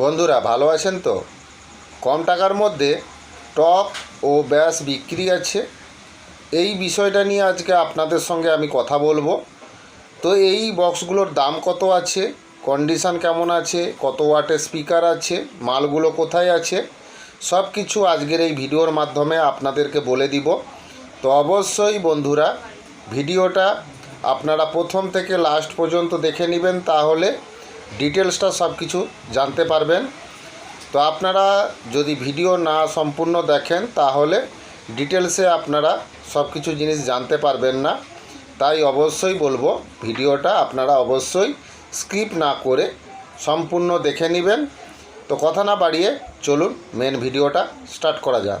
বন্ধুরা, ভালো আছেন তো? কম টাকার মধ্যে টপ ও ব্যাস বিক্রি আছে। এই বিষয়টা নিয়ে আজকে আপনাদের সঙ্গে আমি কথা বলব। তো এই বক্সগুলোর দাম কত আছে? কন্ডিশান কেমন আছে? কত ওয়াটের স্পিকার আছে? মালগুলো কোথায় আছে? সব কিছু আজকের এই ভিডিওর মাধ্যমে আপনাদেরকে বলে দিব। তো অবশ্যই বন্ধুরা, ভিডিওটা আপনারা প্রথম থেকে লাস্ট পর্যন্ত দেখে নেবেন, তাহলে ডিটেলসটা সব কিছু জানতে পারবেন। তো আপনারা যদি ভিডিও না সম্পূর্ণ দেখেন, তাহলে ডিটেলসে আপনারা সব কিছু জিনিস জানতে পারবেন না। তাই অবশ্যই বলব, ভিডিওটা আপনারা অবশ্যই স্কিপ না করে সম্পূর্ণ দেখে নেবেন। তো কথা না বাড়িয়ে চলুন, মেন ভিডিওটা স্টার্ট করা যাক।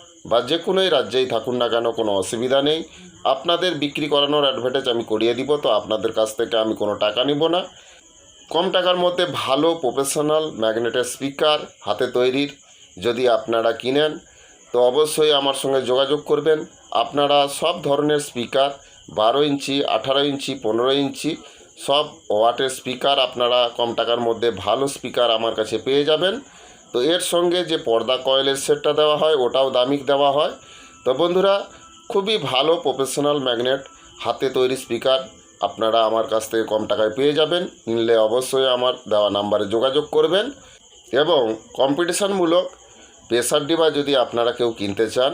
বা যে কোনোই রাজ্যেই থাকুন না কেন, কোনো অসুবিধা নেই। আপনাদের বিক্রি করানোর অ্যাডভার্টাইজ আমি করিয়ে দিব, তো আপনাদের কাছ থেকে আমি কোনো টাকা নিব না। কম টাকার মধ্যে ভালো প্রফেশনাল ম্যাগনেটের স্পিকার হাতে তৈরির যদি আপনারা কিনেন, তো অবশ্যই আমার সঙ্গে যোগাযোগ করবেন। আপনারা সব ধরনের স্পিকার বারো ইঞ্চি, আঠারো ইঞ্চি, পনেরো ইঞ্চি, সব ওয়াটের স্পিকার আপনারা কম টাকার মধ্যে ভালো স্পিকার আমার কাছে পেয়ে যাবেন। তো এর সঙ্গে যে পর্দা কয়েলের সেটটা দেওয়া হয়, ওটাও দামিক দেওয়া হয়। তো বন্ধুরা, খুবই ভালো প্রফেশনাল ম্যাগনেট হাতে তৈরি স্পিকার আপনারা আমার কাছ থেকে কম টাকায় পেয়ে যাবেন। কিনলে অবশ্যই আমার দেওয়া নাম্বারে যোগাযোগ করবেন। এবং কম্পিটিশানমূলক প্রেসার ডিবা যদি আপনারা কেউ কিনতে চান,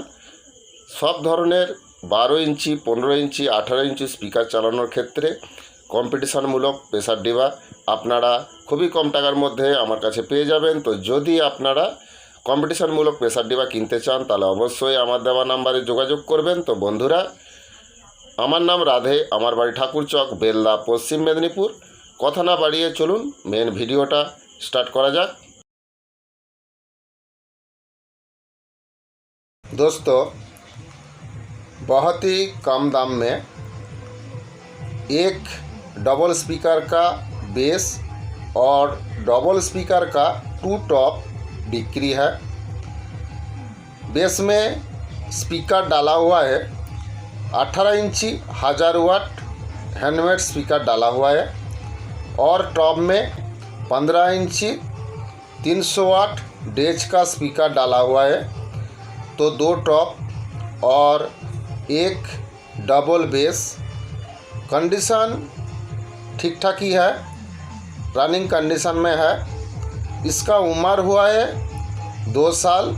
সব ধরনের বারো ইঞ্চি, পনেরো ইঞ্চি, আঠারো ইঞ্চি স্পিকার চালানোর ক্ষেত্রে কম্পিটিশানমূলক প্রেসার ডিবা আপনারা খুবই কম টাকার মধ্যে আমার কাছে পেয়ে যাবেন তো যদি আপনারা কম্পিটিশানমূলক প্রেসার ডিবা কিনতে চান তাহলে অবশ্যই আমার দেওয়া নাম্বারে যোগাযোগ করবেন তো বন্ধুরা আমার নাম রাধে আমার বাড়ি ঠাকুরচক বেল্লা পশ্চিম মেদিনীপুর কথা না বাড়িয়ে চলুন মেন ভিডিওটা स्टार्ट करा जाक दोस्तों बहुत ही कम दाम में एक डबल स्पीकर का बेस और डबल स्पीकर का टू टॉप बिक्री है। बेस में स्पीकर डाला हुआ है। 18 इंची, हज़ार वाट हैंडमेड स्पीकर डाला हुआ है। और टॉप में 15 इंची 300 वाट डेज़ का स्पीकर डाला हुआ है। तो दो टॉप और एक डबल बेस कंडीशन ठीक ठाक ही है। रनिंग कंडीशन में है। इसका उम्र हुआ है दो साल।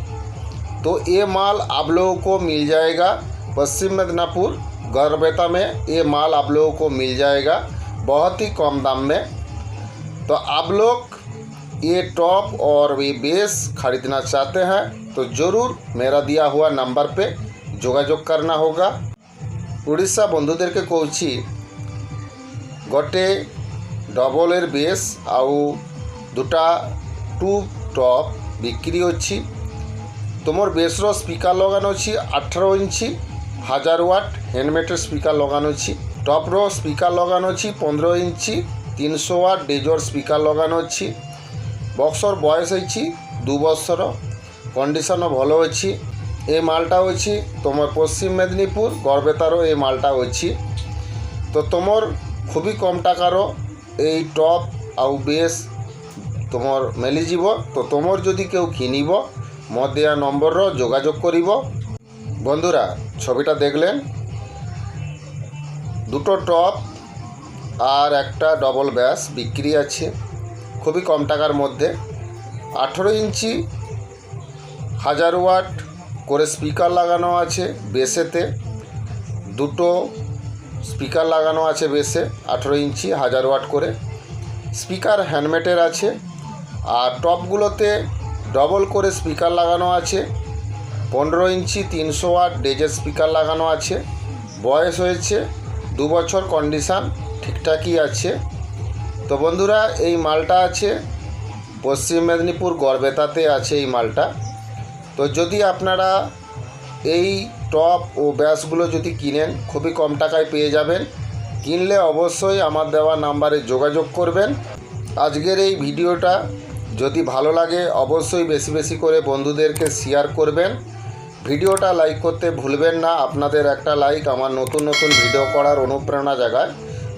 तो ये माल आप लोगों को मिल जाएगा पश्चिम मिदनापुर गर्भेता में ये माल आप लोगों को मिल जाएगा बहुत ही कम दाम में। तो आप लोग ये टॉप और ये बेस खरीदना चाहते हैं तो ज़रूर मेरा दिया हुआ नंबर पे जोगाजोग करना होगा। उड़ीसा बंधुदेर के कोची ଗୋଟେ ଡବଲ୍ ଏର୍ ବେସ୍ ଆଉ ଦୁଇଟା ଟୁ ଟପ୍ ବିକ୍ରି ଅଛି ତୁମର ବେସ୍ର ସ୍ପିକର୍ ଲଗାନ ଅଛି ଅଠର ଇଞ୍ଚ ହଜାର ୱାଟ୍ ହ୍ୟାଣ୍ଡମେଡ଼୍ ସ୍ପିକର୍ ଲଗାନ ଅଛି ଟପ୍ର ସ୍ପିକର୍ ଲଗାନ ଅଛି ପନ୍ଦର ଇଞ୍ଚ ତିନିଶହ ୱାଟ୍ ଡିଜର୍ ସ୍ପିକର୍ ଲଗାନ ଅଛି ବକ୍ସର ବୟସ ହେଇଛି দু ବର୍ଷର কন্ডিশন ଭଲ ଅଛି ଏ মালটা ଅଛି তোমার ପଶ୍ଚିମ মেদিনীপুর গড়বেতারও ଏ মালটা ଅଛି ତ ତୁମର খুবই কম টাকারও এই টপ টପ୍ বেশ তোমার ତୁମର যাব তো তোমার যদি কেউ কিনিব, মত দেয়া নম্বরর যোগাযোগ করিব। বন্ধুরা, ছবিটা দেখলেন? দুটো টপ আর একটা ডবল ব্যাস বিক্রি আছে, খুবই কম টাকার মধ্যে। আঠেরো ইঞ্চি হাজার ওয়াট করে স্পিকার লাগানো আছে বেসেতে। দুটো স্পিকার লাগানো আছে বেসে আঠেরো ইঞ্চি, হাজার ওয়াট করে। স্পিকার হ্যান্ডমেটের আছে, আর টপগুলোতে ডবল করে স্পিকার লাগানো আছে। পনেরো ইঞ্চি, তিনশো ওয়াট ডেজের স্পিকার লাগানো আছে। বয়স হয়েছে দু বছর, কন্ডিশান ঠিকঠাকই আছে। তো বন্ধুরা, এই মালটা আছে, পশ্চিম মেদিনীপুর গড়বেতাতে আছে এই মালটা। তো যদি আপনারা এই টপ ও ব্যাসগুলো যদি কিনেন, খুবই কম টাকায় পেয়ে যাবেন। কিনলে অবশ্যই আমার দেওয়া নাম্বারে যোগাযোগ করবেন। আজকের এই ভিডিওটা যদি ভালো লাগে, অবশ্যই বেশি বেশি করে বন্ধুদেরকে শেয়ার করবেন। ভিডিওটা লাইক করতে ভুলবেন না, আপনাদের একটা লাইক আমার নতুন নতুন ভিডিও করার অনুপ্রেরণা জাগায়।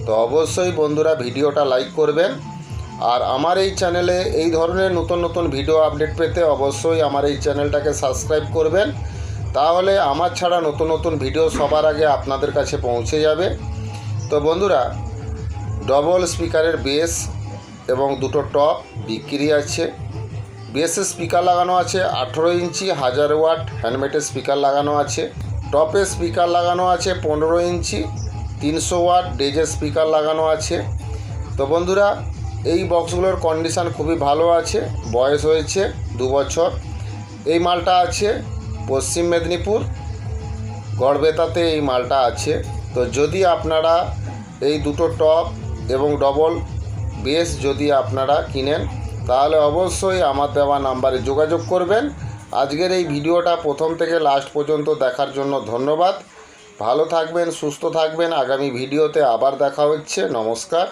তো অবশ্যই বন্ধুরা ভিডিওটা লাইক করবেন। আর আমার এই চ্যানেলে এই ধরনের নতুন নতুন ভিডিও আপডেট পেতে অবশ্যই আমার এই চ্যানেলটাকে সাবস্ক্রাইব করবেন। তাহলে আমার ছাড়া নতুন নতুন ভিডিও সবার আগে আপনাদের কাছে পৌঁছে যাবে। তো বন্ধুরা ডবল স্পিকারের বেস এবং দুটো টপ বিক্রি আছে। বেসে স্পিকার লাগানো আছে, আঠেরো ইঞ্চি, হাজার ওয়াট হ্যান্ডমেডের স্পিকার লাগানো আছে। টপে স্পিকার লাগানো আছে, পনেরো ইঞ্চি, তিনশো ওয়াট ডেজের স্পিকার লাগানো আছে। তো বন্ধুরা, এই বক্সগুলোর কন্ডিশান খুবই ভালো আছে, বয়স হয়েছে দু বছর। এই মালটা আছে পশ্চিম মেদিনীপুর, গড়বেতাতে এই মালটা আছে। তো যদি আপনারা এই দুটো টপ এবং ডবল বেস যদি আপনারা কিনেন, তাহলে অবশ্যই আমার দেওয়া নাম্বারে যোগাযোগ করবেন। আজকের এই ভিডিওটা প্রথম থেকে লাস্ট পর্যন্ত দেখার জন্য ধন্যবাদ। ভালো থাকবেন, সুস্থ থাকবেন। আগামী ভিডিওতে আবার দেখা হচ্ছে। নমস্কার।